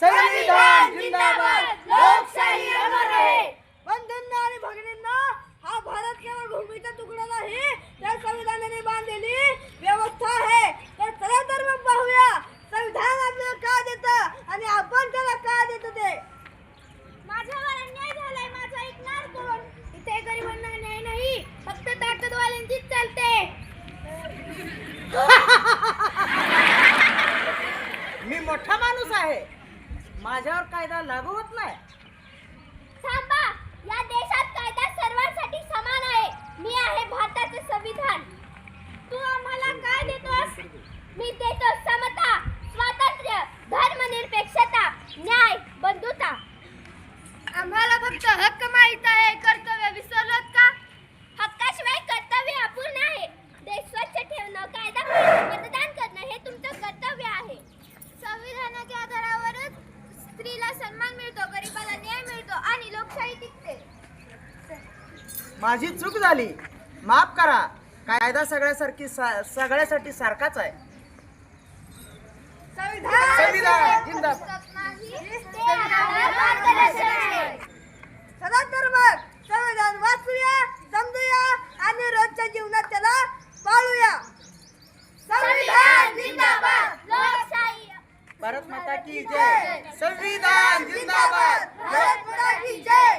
संविधान जिंदाबाद माझ्यावर कायदा लागू होत नाही. सन्मान मिळतो गरिबाला न्याय मिळतो आणि लोकशाही टिकते. माझी चूक झाली. माफ करा. कायदा सगळ्यासारखी सगळ्यासाठी सारखाच आहे. संविधान भारत माता की जय। संविधान जिंदाबाद। भारत माता की जय।